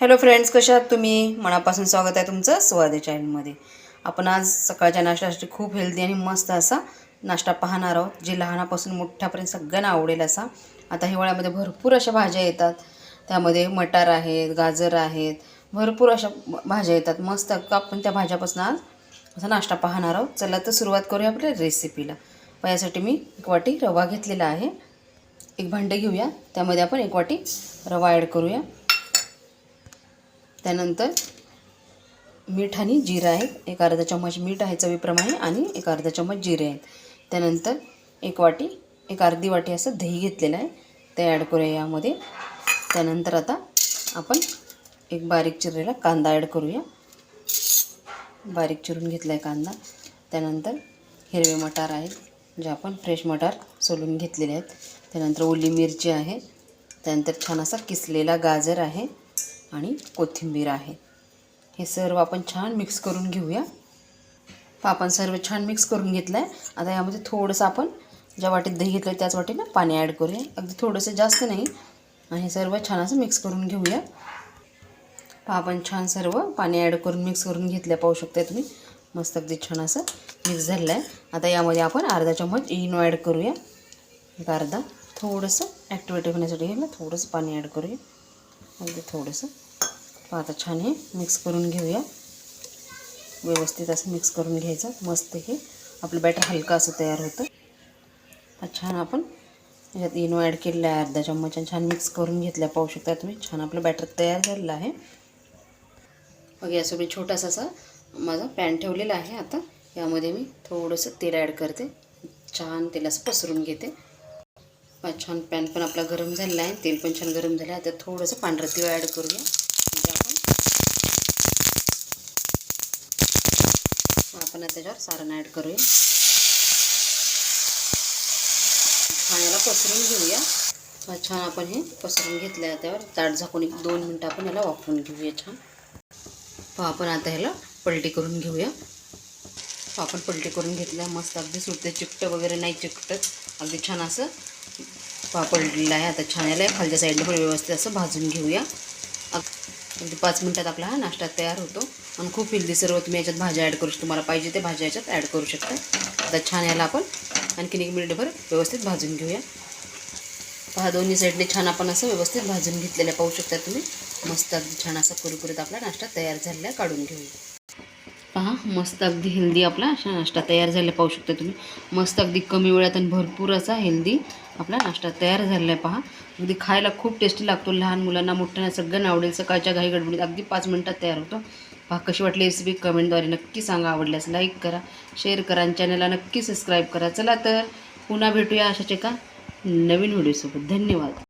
Hello friends कशा आहात तुम्ही? मनापासून स्वागत आहे तुमचं स्वादे चॅनलमध्ये. आपण आज सकाळच्या नाश्त्यासाठी खूप हेल्दी आणि मस्त असा नाश्ता पाहणार आहोत जे लहानापासून मोठ्यापर्यंत सगळ्यांना आवडेल असा. आता हिवाळ्यामध्ये भरपूर अशा भाज्या येतात. त्यामध्ये मटार आहेत गाजर आहेत भरपूर अशा भाज्या येतात. मस्त आपण त्या भाज्यापासून आज असा नाश्ता पाहणार आहोत. चला तर सुरुवात करूया आपल्या रेसिपीला पण यासाठी मी एक वाटी रवा घेतलेला आहे. एक भांडे घेऊया. त्यामध्ये आपण एक वाटी रवा ॲड करूया. त्यानंतर मीठ आणि जिरं आहे. एक अर्धा चम्मच मीठ आहे चवीप्रमाणे आणि एक अर्धा चम्मच जिरे आहेत. त्यानंतर एक वाटी एक अर्धी वाटी असं दही घेतलेलं आहे. ते ॲड करूया यामध्ये. त्यानंतर आता आपण एक बारीक चिरलेला कांदा ॲड करूया. बारीक चिरून घेतला आहे कांदा. त्यानंतर हिरवे मटार आहेत जे आपण फ्रेश मटार सोलून घेतलेले आहेत. त्यानंतर ओली मिरची आहे. त्यानंतर छान असा किसलेला गाजर आहे. आणि कोथिंबीर आहे. हे सर्व आपण छान मिक्स करून घेऊया. पहा आपण सर्व छान मिक्स करून घेतलं आहे आता यामध्ये थोडंसं आपण ज्या वाटीत दही घेतलं त्याच वाटीनं पाणी ॲड करूया. अगदी थोडंसं जास्त नाही. आणि हे सर्व छान असं मिक्स करून घेऊया. पहा आपण छान सर्व पाणी ॲड करून मिक्स करून घेतल्या. पाहू शकता तुम्ही. मस्त अगदी छान असं मिक्स झालेलं आहे आता यामध्ये आपण अर्धा चम्मच इनो ॲड करूया. एक अर्धा. थोडंसं ॲक्टिवेट होण्यासाठी घ्यायला थोडंसं पाणी ॲड करूया. अगदी थोडंसं. आता छान हे मिक्स करून घेऊया. व्यवस्थित असं मिक्स करून घ्यायचं. मस्त हे. आपलं बॅटर हलका असं तयार होतं. आता छान आपण याच्यात इनो ॲड केलेलं आहे अर्धा चम्मच. छान मिक्स करून घेतल्या पाहू शकता तुम्ही छान आपलं बॅटर तयार झालेलं आहे. मग यासोबत छोटासा असा माझा पॅन ठेवलेला आहे आता. यामध्ये मी थोडंसं तेल ॲड करते. छान तेल असं पसरून घेते. छान पॅन पण आपला गरम झालेला आहे. तेल पण छान गरम झालं आहे आता थोडंसं पांढरं तिळ ॲड करूया. म्हणजे आपण आपण आता त्याच्यावर सारण ॲड करूया. छान याला पसरून घेऊया. छान आपण हे पसरून घेतलं आहे त्यावर ताट झाकून एक दोन मिनटं आपण याला वापरून घेऊया छान. पहा आपण आता ह्याला पलटी करून घेऊया. आपण पलटी करून घेतल्या. मस्त अगदी सुटते चिकटं वगैरे नाही चिकटत. अगदी छान असं पापडलेला आहे. आता छान याला खालच्या साईडला पण व्यवस्थित असं भाजून घेऊया. अगदी पाच मिनटात आपला हा नाश्ता तयार होतो. आणि खूप हेल्दी सर्व तुम्ही याच्यात भाज्या ॲड करू शकता. तुम्हाला पाहिजे ते भाज्या याच्यात ॲड करू शकता. आता छान याला आपण आणखीन एक मिनिटभर व्यवस्थित भाजून घेऊया. पहा दोन्ही साईडने छान आपण असं व्यवस्थित भाजून घेतलेलं पाहू शकता तुम्ही. मस्त अगदी छान असा कुरकुरीत आपला नाश्ता तयार झालेला आहे. काढून घेऊया. पहा मस्त अगदी हेल्दी आपला अशा नाश्ता तयार झालेला पाहू शकता तुम्ही. मस्त अगदी कमी वेळात आणि भरपूर असा हेल्दी आपला नाश्ता तयार झालेला आहे पहा. अगदी खायला खूप टेस्टी लागतो लहान मुलांना मोठ्यांना सगळ्यांना आवडेल सकाळच्या घाई गडबडीत अगदी पाच मिनटात तयार होतो. पहा कशी वाटली रेसिपी कमेंटद्वारे नक्की सांगा आवडल्यास लाईक करा शेअर करा आणि चॅनलला नक्की सबस्क्राईब करा. चला तर पुन्हा भेटूया अशाच एका नवीन व्हिडिओसोबत धन्यवाद.